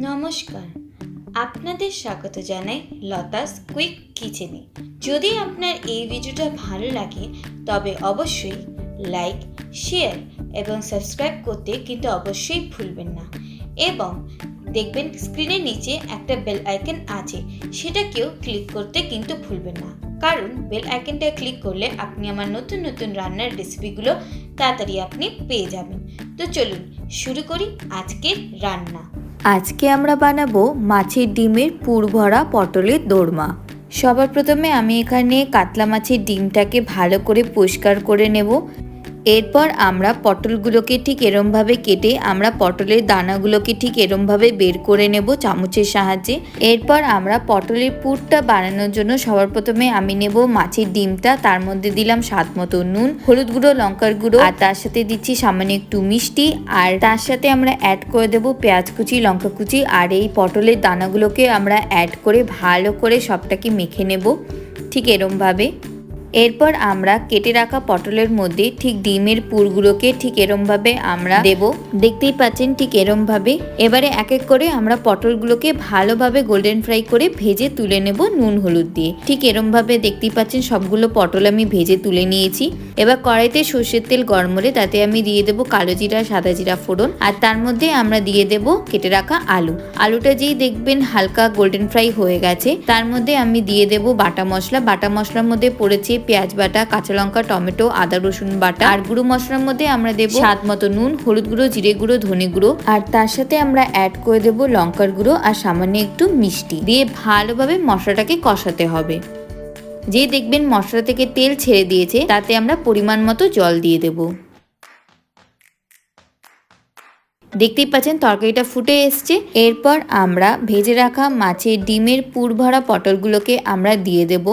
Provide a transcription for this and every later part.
নমস্কার। আপনাদের স্বাগত জানাই লতাস কুইক কিচেনে। যদি আপনার এই ভিডিওটা ভালো লাগে, তবে অবশ্যই লাইক, শেয়ার এবং সাবস্ক্রাইব করতে কিন্তু অবশ্যই ভুলবেন না। এবং দেখবেন স্ক্রিনের নিচে একটা বেল আইকন আছে, সেটাকেও ক্লিক করতে কিন্তু ভুলবেন না। কারণ বেল আইকনটা ক্লিক করলে আপনি আমার নতুন নতুন রান্নার রেসিপিগুলো তাড়াতাড়ি আপনি পেয়ে যাবেন। তো চলুন শুরু করি আজকের রান্না। আজকে আমরা বানাবো মাছের ডিমের পুর ভরা পটলের দোরমা। সবার প্রথমে আমি এখানে কাতলা মাছের ডিমটাকে ভালো করে পরিষ্কার করে নেব। এরপর আমরা পটলগুলোকে ঠিক এরমভাবে কেটে আমরা পটলের দানাগুলোকে ঠিক এরমভাবে বের করে নেব চামচের সাহায্যে। এরপর আমরা পটলের পুরটা বানানোর জন্য সবার প্রথমে আমি নেব মাছের ডিমটা, তার মধ্যে দিলাম স্বাদ মতো নুন, হলুদ গুঁড়ো, লঙ্কার গুঁড়ো, আর তার সাথে দিচ্ছি সামান্য একটু মিষ্টি, আর তার সাথে আমরা অ্যাড করে দেব পেঁয়াজ কুচি, লঙ্কা কুচি, আর এই পটলের দানাগুলোকে আমরা অ্যাড করে ভালো করে সবটাকে মেখে নেব ঠিক এরমভাবে। এরপর আমরা কেটে রাখা পটলের মধ্যে ঠিক ডিমের পুরগুলোকে ঠিক এরমভাবে আমরা দেব। দেখতেই পাচ্ছেন ঠিক এরমভাবে। এবারে এক এক করে আমরা পটলগুলোকে ভালোভাবে গোল্ডেন ফ্রাই করে ভেজে তুলে নেব নুন হলুদ দিয়ে। ঠিক এরমভাবে দেখতেই পাচ্ছেন সবগুলো পটল আমি ভেজে তুলে নিয়েছি। এবার কড়াইতে সর্ষের তেল গরম হলে তাতে আমি দিয়ে দেবো কালো জিরা, সাদা জিরা ফোড়ন আর তার মধ্যে আমরা দিয়ে দেব কেটে রাখা আলু। আলুটা যেই দেখবেন হালকা গোল্ডেন ফ্রাই হয়ে গেছে, তার মধ্যে আমি দিয়ে দেব বাটা মশলা। বাটা মশলার মধ্যে পড়েছে পেঁয়াজ বাটা, কাঁচা লঙ্কা, টমেটো, আদা, রসুন বাটা আর গুঁড়ো মশলার মধ্যে আমরা দেব স্বাদ মতো নুন, হলুদ গুঁড়ো, জিরে গুঁড়ো, ধনে গুঁড়ো আর তার সাথে আমরা অ্যাড করে দেব লঙ্কার গুঁড়ো আর সামান্য একটু মিষ্টি দিয়ে ভালোভাবে মশলাটাকে কষাতে হবে। যে দেখবেন মশলা থেকে তেল ছেড়ে দিয়েছে, তাতে আমরা পরিমাণ মতো জল দিয়ে দেব। দেখতেই পাচ্ছেন তরকারিটা ফুটে এসছে। এরপর আমরা ভেজে রাখা মাছের ডিমের পুর ভরা পটলগুলোকে আমরা দিয়ে দেব।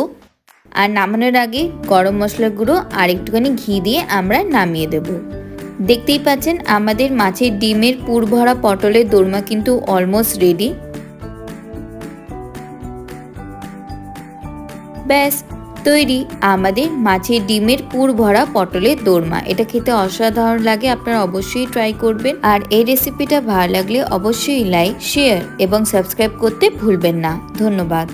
আর নামানোর আগে গরম মশলার গুঁড়ো আর একটুখানি ঘি দিয়ে আমরা নামিয়ে দেব। দেখতেই পাচ্ছেন আমাদের মাছের ডিমের পুর ভরা পটলের দোরমা কিন্তু অলমোস্ট রেডি ব্যাস, তৈরি আমাদের মাছের ডিমের পুর ভরা পটলের দোরমা। এটা খেতে অসাধারণ লাগে, আপনারা অবশ্যই ট্রাই করবেন। আর এই রেসিপিটা ভালো লাগলে অবশ্যই লাইক শেয়ার এবং সাবস্ক্রাইব করতে ভুলবেন না। ধন্যবাদ।